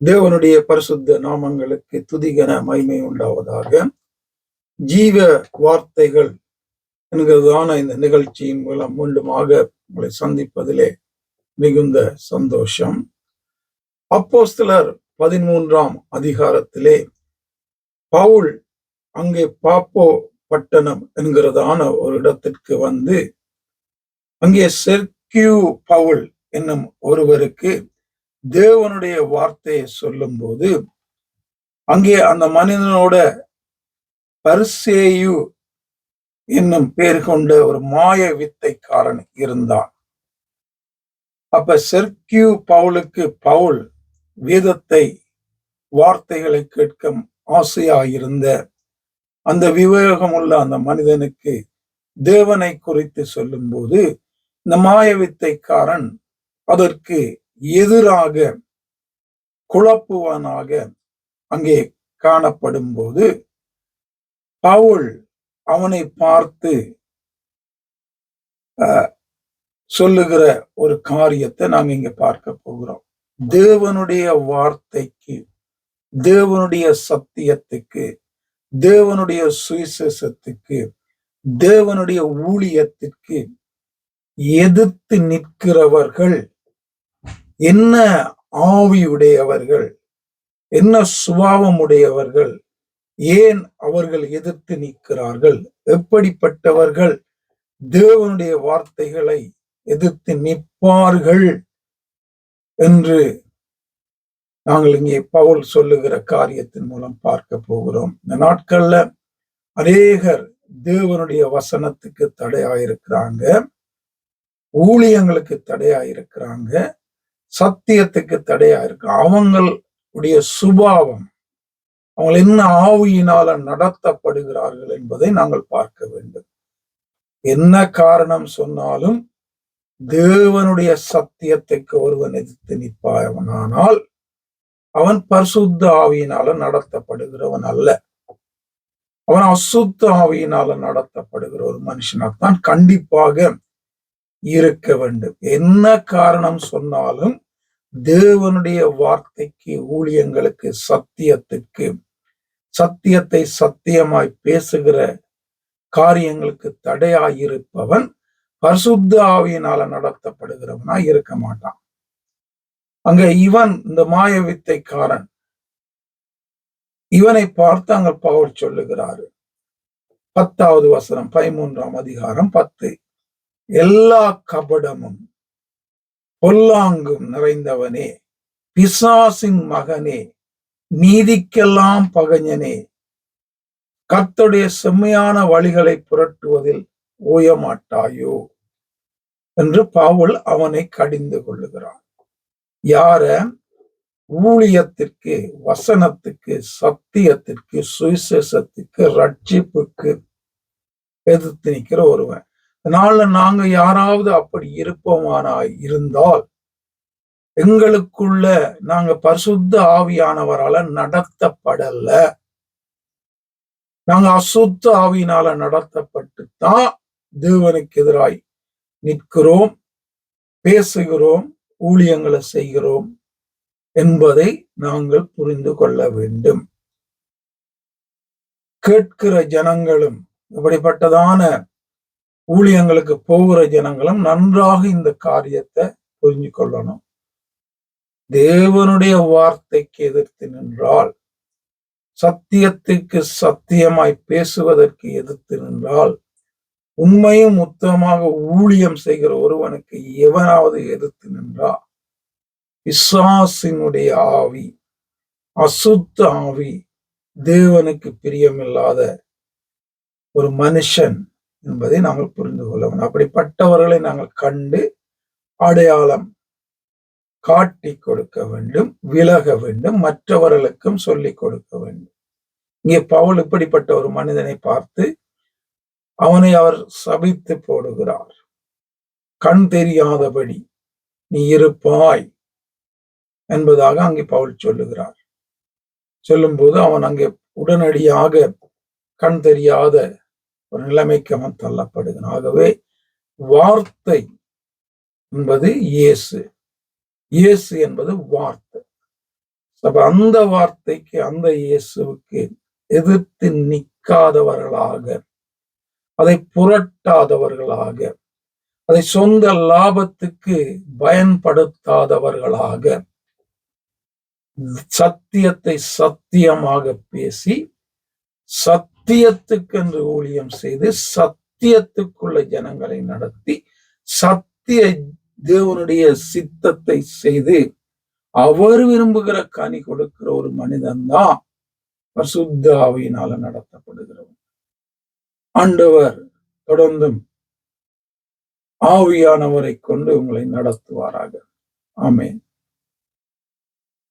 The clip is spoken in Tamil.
தேவனுடைய பரிசுத்த நாமங்களுக்கு துதிகன மகிமை உண்டாவதாக. ஜீவ வார்த்தைகள் என்கிறதான இந்த நிகழ்ச்சியின் மூலம் மீண்டுமாக உங்களை சந்திப்பதிலே மிகுந்த சந்தோஷம். அப்போஸ்தலர் பதிமூன்றாம் அதிகாரத்திலே பவுல் அங்கே பாப்போ பட்டணம் என்கிறதான ஒரு இடத்திற்கு வந்து அங்கே செர்கியூ பவுல் என்னும் ஒருவருக்கு தேவனுடைய வார்த்தையை சொல்லும் போது அங்கே அந்த மனிதனோட பரிசேயு என்னும் பேர் கொண்ட ஒரு மாய வித்தைக்காரன் இருந்தான். அப்ப செர்கியூ பவுலுக்கு பவுல் வேதத்தை வார்த்தைகளை கேட்க ஆசையாயிருந்த அந்த விவேகமுள்ள அந்த மனிதனுக்கு தேவனை குறித்து சொல்லும்போது இந்த மாய வித்தைக்காரன் அதற்கு எதிராக குழப்புவானாக அங்கே காணப்படும் போது பவுல் அவனை பார்த்து சொல்லுகிற ஒரு காரியத்தை நாங்க இங்க பார்க்க போகிறோம். தேவனுடைய வார்த்தைக்கு தேவனுடைய சத்தியத்துக்கு தேவனுடைய சுவிசேஷத்துக்கு தேவனுடைய ஊழியத்திற்கு எதிர்த்து நிற்கிறவர்கள் என்ன ஆவியுடையவர்கள்? என்ன சுபாவம் உடையவர்கள் ஏன் அவர்கள் எதிர்த்து நிற்கிறார்கள்? எப்படிப்பட்டவர்கள்? தேவனுடைய வார்த்தைகளை எதிர்த்து நிற்பார்கள் என்று நாங்கள் இங்கே பவுல் சொல்லுகிற காரியத்தின் மூலம் பார்க்க போகிறோம். இந்த நாட்கள்ல அநேகர் தேவனுடைய வசனத்துக்கு தடையாயிருக்கிறாங்க. ஊழியங்களுக்கு தடையாயிருக்கிறாங்க. சத்தியத்துக்கு தடையா இருக்கு. அவங்களுடைய சுபாவம் அவங்க என்ன ஆவியினால நடத்தப்படுகிறார்கள் என்பதை நாங்கள் பார்க்க வேண்டும். என்ன காரணம் சொன்னாலும் தேவனுடைய சத்தியத்துக்கு ஒருவன் எதிர்த்து நிற்பாயவனானால் அவன் பரிசுத்த ஆவியினால நடத்தப்படுகிறவன் அல்ல. அவன் அசுத்த ஆவியினால நடத்தப்படுகிற ஒரு மனுஷனாகத்தான் கண்டிப்பாக இருக்க வேண்டும். என்ன காரணம் சொன்னாலும் தேவனுடைய வார்த்தைக்கு ஊழியங்களுக்கு சத்தியத்துக்கு சத்தியத்தை சத்தியமாய் பேசுகிற காரியங்களுக்கு தடையாயிருப்பவன் பரிசுத்த ஆவியினால நடத்தப்படுகிறவனா இருக்க மாட்டான். அங்க இவன் இந்த மாய வித்தைக்காரன். இவனை பார்த்து அங்க பவுல் சொல்லுகிறாரு. பத்தாவது வசனம் பதிமூன்றாம் அதிகாரம் பத்து. எல்லா கபடமும் பொல்லாங்கும் நிறைந்தவனே பிசாசின் மகனே நீதிக்கெல்லாம் பகஞ்சனே கத்துடைய செம்மையான வழிகளை புரட்டுவதில் ஓயமாட்டாயோ? என்று பாவுல் அவனை கடிந்து கொள்ளுகிறான். யார? ஊழியத்திற்கு வசனத்துக்கு சத்தியத்திற்கு சுவிசேஷத்துக்கு ரட்சிப்புக்கு எதிர்த்து நிற்கிற ஒருவன். அதனால நாங்க யாராவது அப்படி இருப்போமானாய் இருந்தால் எங்களுக்குள்ள நாங்க பரிசுத்த ஆவியானவரால நடத்தப்படல. நாங்க அசுத்த ஆவியினால நடத்தப்பட்டு தான் தேவனுக்கு எதிராய் நிற்கிறோம் பேசுகிறோம் ஊழியங்களை செய்கிறோம் என்பதை நாங்கள் புரிந்து கொள்ள வேண்டும். கேட்கிற ஜனங்களும் இப்படிப்பட்டதான ஊழியங்களுக்கு போகிற ஜனங்களும் நன்றாக இந்த காரியத்தை புரிஞ்சு கொள்ளணும் தேவனுடைய வார்த்தைக்கு எதிர்த்து நின்றால் சத்தியத்துக்கு சத்தியமாய் பேசுவதற்கு எதிர்த்து நின்றால் உண்மையும் உத்தமாக ஊழியம் செய்கிற ஒருவனுக்கு எவனாவது எதிர்த்து நின்றா விசுவாசினுடைய ஆவி அசுத்த ஆவி தேவனுக்கு பிரியமில்லாத ஒரு மனுஷன் என்பதை நாங்கள் புரிந்து கொள்ள வேண்டும் அப்படிப்பட்டவர்களை நாங்கள் கண்டு அடையாளம் காட்டி கொடுக்க வேண்டும் விலக வேண்டும் மற்றவர்களுக்கும் சொல்லிக் கொடுக்க வேண்டும். இங்கே பவுல் இப்படிப்பட்ட ஒரு மனிதனை பார்த்து அவனை அவர் சபித்து போடுகிறார். கண் தெரியாதபடி நீ இருப்பாய் என்பதாக அங்கே பவுல் சொல்லுகிறார். சொல்லும்போது அவன் அங்கே உடனடியாக கண் தெரியாத ஒரு நிலைமைக்கு அவன் தள்ளப்படுகிறான். ஆகவே வார்த்தை என்பது இயேசு. இயேசு என்பது வார்த்தை. அப்ப அந்த வார்த்தைக்கு அந்த இயேசுவுக்கு எதிர்த்து நிற்காதவர்களாக அதை புரட்டாதவர்களாக அதை சொந்த லாபத்துக்கு பயன்படுத்தாதவர்களாக சத்தியத்தை சத்தியமாக பேசி சத்தியத்துக்கென்று ஊழியம் செய்து சத்தியத்துக்குள்ள ஜனங்களை நடத்தி சத்திய தேவனுடைய சித்தத்தை செய்து அவர் விரும்புகிற கனி கொடுக்கிற ஒரு மனிதன் தான் பசுத்த ஆவியினால நடத்தப்படுகிறவன். ஆண்டவர் தொடர்ந்தும் ஆவியானவரை கொண்டு உங்களை நடத்துவாராக. ஆமேன்.